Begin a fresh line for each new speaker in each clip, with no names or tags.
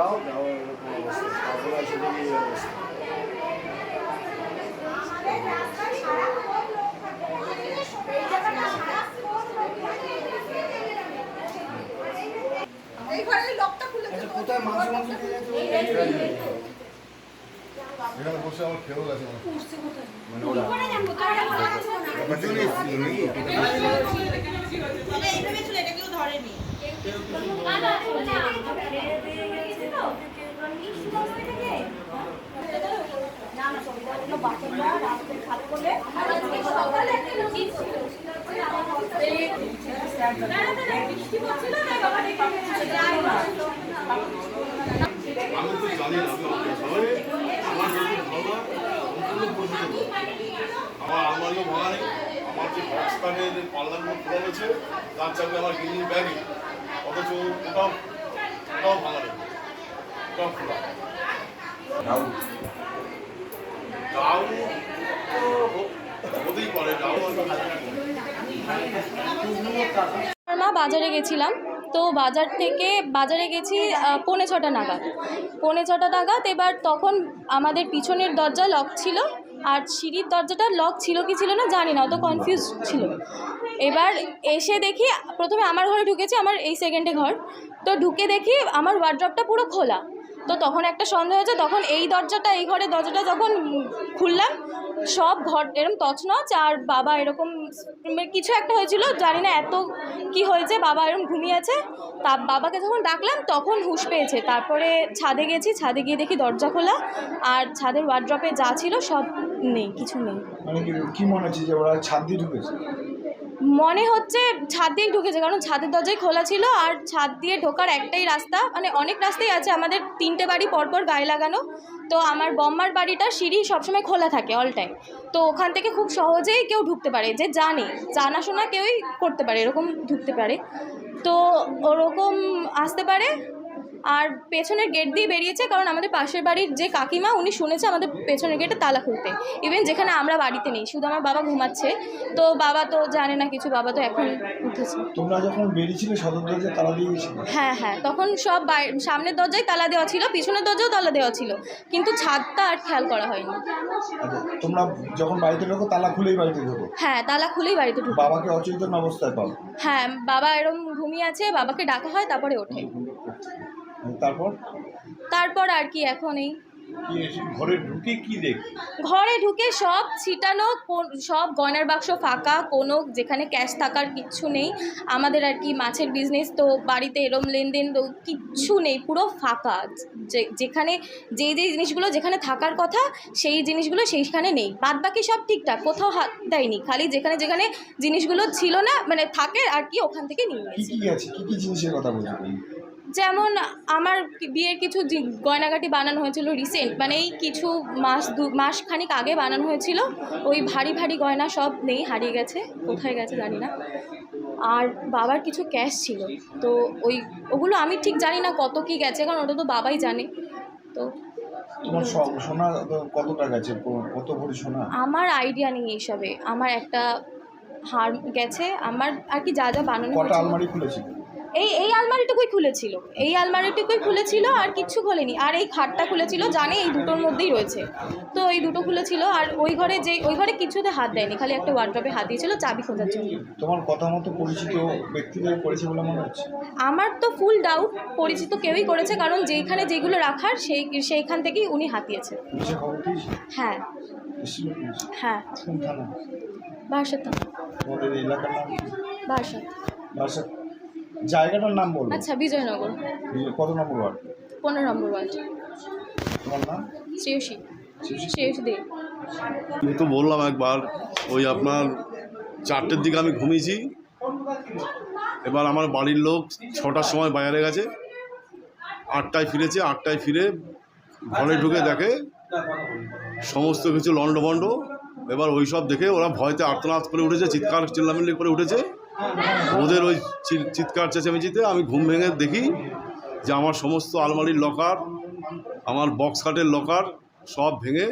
যাও যাও এরকম অবস্থা। তারপরে এসে এই অবস্থা।
এই ঘরের লকটা খুলে
আচ্ছা কোথায় মাংস মাংস
এখানে বসে আমার খেয়েও গেছে মনে হয়।
মানে ওরা
দুজনেই এসেছিল নাকি?
এইভাবে ছিল এটা কেউ ধরেনি
আমি তো জানি না আমি সবাই আমার ভালো সম্পূর্ণ আমার যে কার্ডের পাল্লাগুলো খোলা রয়েছে তার চাপে আমার গিনি ব্যাগই অথচ ওটাও ওটাও ভাঙা নেই। ওটাও খোলা। ডাউন তো হতেই পারে ডাউন
মা বাজারে গেছিলাম। তো বাজার থেকে বাজারে গেছি পৌনে ছটা নাগাদ। পৌনে ছটা নাগাদ, এবার তখন আমাদের পিছনের দরজা লক ছিল, আর সিঁড়ির দরজাটা লক ছিল কি ছিল না জানি না, অত কনফিউজ ছিল। এবার এসে দেখি, প্রথমে আমার ঘরে ঢুকেছি, আমার এই সেকেন্ডে ঘর। তো ঢুকে দেখি, আমার ওয়ার্ড্রপটা পুরো খোলা। তো তখন একটা সন্দেহ হয়েছে, তখন এই দরজাটা, এই ঘরের দরজাটা যখন খুললাম সব ঘর এরকম তছনচ আর বাবা এরকম কিছু একটা হয়েছিল, জানি না এত কি হয়েছে, বাবা এরকম ঘুমিয়েছে। তা বাবাকে যখন ডাকলাম, তখন হুঁশ পেয়েছে। তারপরে ছাদে গেছি, ছাদে গিয়ে দেখি দরজা খোলা আর ছাদের ওয়ার্ড্রপে যা ছিল সব নেই, কিছু নেই।
মানে কি মনে হচ্ছে যে ওরা ছাদ দিয়ে ঢুকেছে?
মনে হচ্ছে ছাদ দিয়ে ঢুকেছে, কারণ ছাদের দরজাই খোলা ছিল আর ছাদ দিয়ে ঢোকার একটাই রাস্তা। মানে অনেক রাস্তাই আছে, আমাদের তিনটে বাড়ি পরপর গায়ে লাগানো। তো আমার বম্মার বাড়িটা সিঁড়ি সবসময় খোলা থাকে অল টাইম তো ওখান থেকে খুব সহজেই কেউ ঢুকতে পারে, যে জানে। জানাশোনা কেউই করতে পারে, এরকম ঢুকতে পারে। তো ওরকম আসতে পারে। আর পেছনের গেট দিয়ে বেরিয়েছে কারণ আমাদের পাশের বাড়ির যে কাকিমা উনি শুনেছে আমাদের পেছনের গেটে তালা খুলতে। ইভেন যেখানে আমরা বাড়িতে নেই শুধু আমার বাবা ঘুমাচ্ছে। তো বাবা তো জানে না কিছু বাবা তো এখন উঠেছে।
তোমরা যখন বেরিয়েছিলে সদর দরজায় তালা দিয়ে গেছিলে?
হ্যাঁ হ্যাঁ তখন সব সামনের দরজায় তালা দেওয়া ছিল পিছনের দরজাও তালা দেওয়া ছিল। কিন্তু ছাদটা আর খেয়াল করা হয়নি।
আচ্ছা তোমরা যখন বাড়িতে ঢোকো তালা খুলেই বাড়িতে ঢোকো?
হ্যাঁ তালা খুলেই বাড়িতে ঢুকে।
বাবাকে অচেতন অবস্থায় পাও?
হ্যাঁ বাবা এরম ঘুমিয়ে আছে বাবাকে ডাকা হয় তারপরে ওঠে।
তারপর?
তারপর আর কি এখন এই।
ঘরে ঢুকে কি দেখ?
ঘরে ঢুকে সব ছিটানো সব গয়নার বাক্স ফাঁকা কোনো যেখানে ক্যাশ থাকার কিচ্ছু নেই। আমাদের আর কি মাছের বিজনেস তো বাড়িতে এরম লেনদেন তো কিচ্ছু নেই পুরো ফাঁকা। যে যেখানে যে যে জিনিসগুলো যেখানে থাকার কথা সেই জিনিসগুলো সেইখানে নেই। বাদ বাকি সব ঠিকঠাক কোথাও হাত দেয়নি খালি যেখানে যেখানে জিনিসগুলো ছিল না মানে থাকে আর কি ওখান থেকে নিয়ে
কি
নিয়েছে
কি আছে? কি কি জিনিসের কথা বলছো?
যেমন আমার বিয়ের কিছু গয়নাগাটি বানানো হয়েছিল রিসেন্ট মানে এই কিছু মাস দু মাস খানিক আগে বানানো হয়েছিল। ওই ভারী ভারী গয়না সব নেই হারিয়ে গেছে কোথায় গেছে জানি না। আর বাবার কিছু ক্যাশ ছিল তো ওই ওগুলো আমি ঠিক জানি না কত কি গেছে কারণ ওটা তো বাবাই জানে। তো
তোমার সোনা কতটা গেছে? ক- কত ভরি সোনা?
আমার আইডিয়া নেই এইসবে আমার একটা হার গেছে আমার আর কি যা যা বানানো
কটা আলমারি খুলেছিল
এই এই আলমারিটুকুই খুলেছিল। এই আলমারিটুকুই খুলেছিল আর কিচ্ছু খোলেনি। আর এই খাটটা খুলেছিল জানে এই দুটোর মধ্যেই রয়েছে। তো এই দুটো খুলেছিল আর ওই ঘরে যে ওই ঘরে কিছুতে হাত দেয়নি খালি একটা ওয়ার্ড্রপে হাত দিয়েছিল চাবি খোঁজার জন্য।
তোমার কথা মতো পরিচিত ব্যক্তিদের করেছে বলে মনে হচ্ছে?
আমার তো ফুল ডাউট পরিচিত কেউই করেছে কারণ যেইখানে যেগুলো রাখার সেই সেইখান থেকেই উনি হাতিয়েছে হ্যাঁ। হ্যাঁ।
কোন থানা?
বারাসাত
তোমাদের জায়গাটার নাম বলব
আচ্ছা বিজয়নগর।
কত নম্বর ওয়ার্ড?
পনেরো নম্বর ওয়ার্ড।
তোমার নাম?
শ্রেয়সী। শ্রেয়সী দে।
আমি তো বললাম একবার ওই আপনার চারটের দিকে আমি ঘুমিয়েছি। এবার আমার বাড়ির লোক ছটার সময় বাজারে গেছে। আটটায় ফিরেছে আটটায় ফিরে ঘরে ঢুকে দেখে সমস্ত কিছু লণ্ডভণ্ড। এবার ওই সব দেখে ওরা ভয়তে আর্তনাদ করে উঠেছে চিৎকার চিল্লামিল্লি করে উঠেছে। ওদের ওই চিৎকার, চেঁচামেচিতে আমি ঘুম ভেঙে দেখি যে আমার সমস্ত আলমারির লকার, আমার বক্স খাটের লকার সব ভেঙে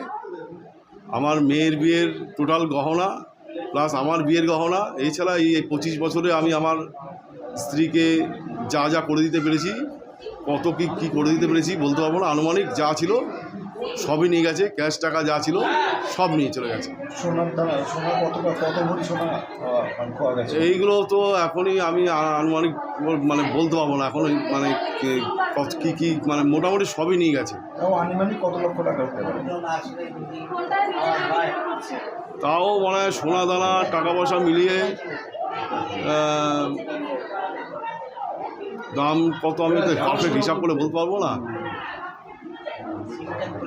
আমার মেয়ের বিয়ের টোটাল গহনা প্লাস আমার বিয়ের গহনা। এছাড়া এই পঁচিশ বছরে আমি আমার স্ত্রীকে যা যা করে দিতে পেরেছি, কত কি কি করে দিতে পেরেছি বলতে পারব না। আনুমানিক যা ছিল সবই নিয়ে গেছে ক্যাশ টাকা যা ছিল। সব নিয়ে চলে গেছে। এইগুলো তো এখনই আমি আনুমানিক মানে বলতে পারব না এখন মানে কি- কত- কি কি মানে মোটামুটি সবই নিয়ে গেছে।
তাও আনুমানিক কত লক্ষ টাকা
তাও মানে সোনা দানা টাকা পয়সা মিলিয়ে দাম কত আমি তো হিসাব করে বলতে পারব না।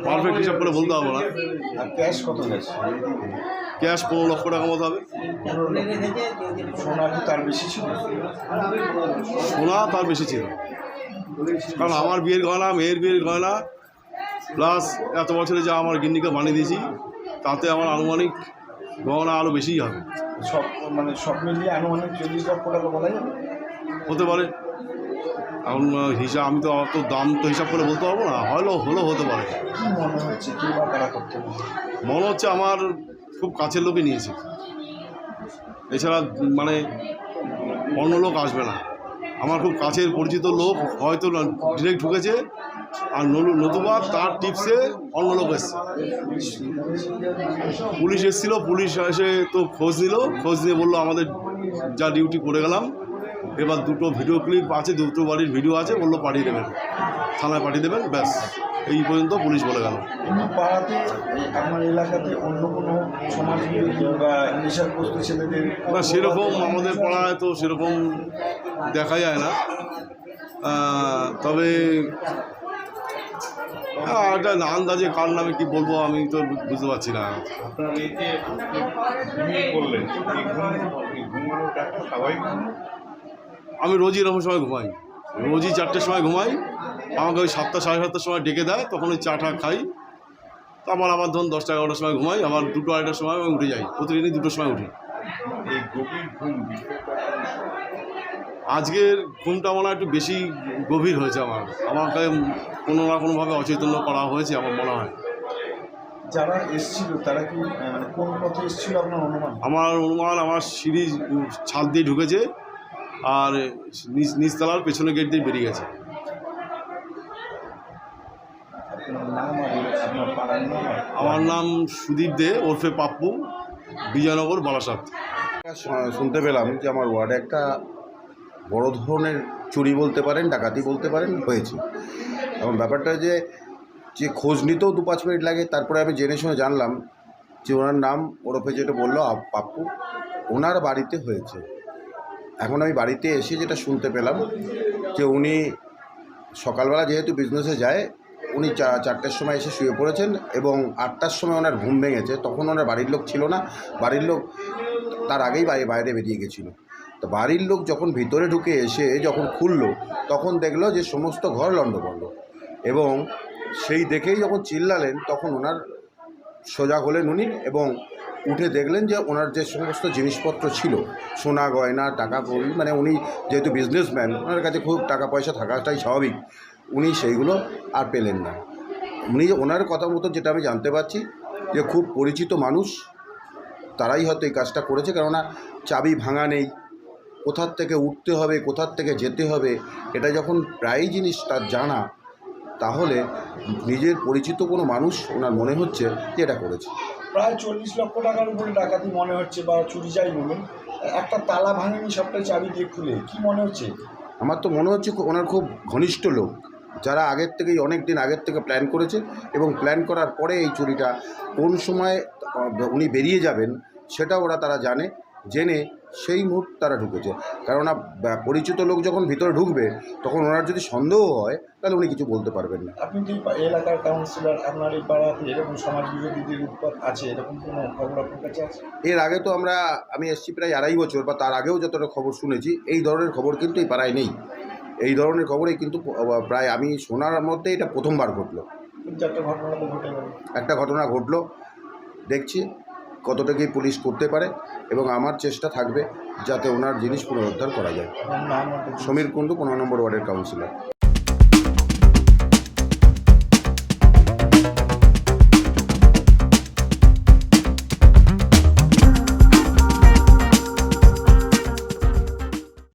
পারফেক্ট হিসাব করে বলতে পারব না।
আর ক্যাশ কত গেছে
ক্যাশ পনেরো লক্ষ টাকা মতো হবে।
সোনা তার বেশি ছিল?
সোনা তার বেশি ছিল। কারণ আমার বিয়ের গয়না মেয়ের বিয়ের গয়না প্লাস এত বছরে যা আমার গিন্নিকে বানিয়ে দিয়েছি তাতে আমার আনুমানিক গহনা আরও বেশিই হবে।
সব মানে সব মিলিয়ে আনুমানিক চল্লিশ লক্ষ টাকা বলা যাবে
হতে পারে। এখন হিসাব আমি তো অত দাম তো হিসাব করে বলতে পারব না। হলেও হলেও হতে পারে।
মনে হচ্ছে?
আমার খুব কাছের লোকই নিয়েছে। এছাড়া মানে অন্য লোক আসবে না। আমার খুব কাছের পরিচিত লোক হয়তো ডিরেক্ট ঢুকেছে। আর নতুবা তার টিপসে অন্য লোক এসছে। পুলিশ এসেছিল পুলিশ এসে তো খোঁজ নিল। খোঁজ নিয়ে বলল আমাদের যা ডিউটি করে গেলাম এবার দুটো ভিডিও ক্লিপ আছে দুটো বাড়ির ভিডিও আছে বলল পাঠিয়ে দেবেন। থানায় পাঠিয়ে দেবেন ব্যাস। এই পর্যন্ত পুলিশ বলে গেল।
এমনি পাড়াতে এই এলাকাতে অন্য কোনো সমাজ বা নেশাগ্রস্ত ছেলেদের
না সেরকম আমাদের পাড়ায় তো সেরকম দেখা যায় না। তবে আহ, একটা আন্দাজে কার নামে কি বলব আমি তো বুঝতে পারছি না।
আপনার এই যে
আমি রোজই এরকম সময় ঘুমাই। রোজই চারটের সময় ঘুমাই আমাকে ওই সাতটা সাড়ে সাতটার সময় ডেকে দেয় তখন ওই চা টা খাই তারপর আবার ধরুন দশটা এগারোটার সময় ঘুমাই আবার দুটো আড়াইটার সময় আমি উঠে যাই। প্রতিদিনই দুটোর সময় উঠি। আজকের ঘুমটা মনে হয় একটু বেশি গভীর হয়েছে আমার। আমাকে কোনো না কোনোভাবে অচৈতন্য করা হয়েছে আমার মনে হয়।
যারা এসছিল তারা কি মানে কোন পথে এসছিল আপনার অনুমান?
আমার অনুমান আমার সিঁড়ি ছাদ দিয়ে ঢুকেছে। আর নিচ নিচতলার পেছনে গেট দিয়ে বেরিয়ে গেছে। আমার নাম সুদীপ দে, ওরফে পাপ্পু, বিজয়নগর বারাসাত
শুনতে পেলাম যে আমার ওয়ার্ডে একটা বড় ধরনের চুরি বলতে পারেন, ডাকাতি বলতে পারেন, হয়েছে। এবং ব্যাপারটা যে যে খোঁজ নিতেও দু পাঁচ মিনিট লাগে, তারপরে আমি জেনে শুনে জানলাম যে ওনার নাম ওরফে যেটা বলল পাপ্পু, ওনার বাড়িতে হয়েছে। এখন আমি বাড়িতে এসে যেটা শুনতে পেলাম যে উনি সকালবেলা যেহেতু বিজনেসে যায়, উনি চারটের সময় এসে শুয়ে পড়েছেন এবং আটটার সময় ওনার ঘুম ভেঙেছে। তখন ওনার বাড়ির লোক ছিল না। বাড়ির লোক তার আগেই বাইরে বাইরে বেরিয়ে গেছিল। তো বাড়ির লোক যখন ভিতরে ঢুকে এসে যখন খুললো, তখন দেখল যে সমস্ত ঘর লণ্ডভণ্ড এবং সেই দেখেই যখন চিল্লালেন, তখন ওনার সোজা হলেন উনি এবং উঠে দেখলেন যে ওনার যে সমস্ত জিনিসপত্র ছিল, সোনা, গয়না, টাকা কড়ি মানে উনি যেহেতু বিজনেসম্যান ওনার কাছে খুব টাকা পয়সা থাকাটাই স্বাভাবিক, উনি সেইগুলো আর পেলেন না। উনি ওনার কথা মতো যেটা আমি জানতে পারছি, যে খুব পরিচিত মানুষ, তারাই হয়তো এই কাজটা করেছে, কেননা চাবি ভাঙা নেই, কোথার থেকে উঠতে হবে, কোথার থেকে যেতে হবে, এটা যখন প্রায়ই জিনিস তার জানা, তাহলে নিজের পরিচিত কোনো মানুষ ওনার মনে হচ্ছে যে এটা করেছে।
প্রায় চল্লিশ লক্ষ টাকার উপরে ডাকাতি মনে হচ্ছে বা চুরি যাই বলুন, একটা তালা ভাঙেনি সবটাই চাবি দিয়ে খুলে, কি মনে হচ্ছে?
আমার তো মনে হচ্ছে ওনার খুব ঘনিষ্ঠ লোক, যারা আগের থেকেই অনেক দিন আগের থেকে প্ল্যান করেছে এবং প্ল্যান করার পরে এই চুরিটা কোন সময় উনি বেরিয়ে যাবেন সেটা ওরা তারা জানে, জেনে সেই মুহূর্তে তারা ঢুকেছে। কেননা পরিচিত লোক যখন ভিতরে ঢুকবে তখন ওনার যদি সন্দেহ হয় তাহলে উনি কিছু বলতে পারবেন না।
আপনি কি এলাকার কাউন্সিলর আপনার এই পাড়াতে এরকম সমাজ বিরোধীদের উৎপাত আছে? এরকম কোনো খবর আপনার কাছে আছে?
এর আগে তো আমরা আমি এসছি প্রায় আড়াই বছর বা তার আগেও যতটা খবর শুনেছি এই ধরনের খবর কিন্তু এই পাড়ায় নেই। এই ধরনের খবরেই কিন্তু প্রায় আমি শোনার মধ্যে এটা প্রথমবার ঘটলো।
একটা ঘটনা ঘটে
একটা ঘটনা ঘটলো দেখছি। কতটা কি পুলিশ করতে পারে এবং আমার চেষ্টা থাকবে যাতে ওনার জিনিস পুনরুদ্ধার করা যায়। সমীর কুণ্ডু পনেরো নম্বর ওয়ার্ডের কাউন্সিলর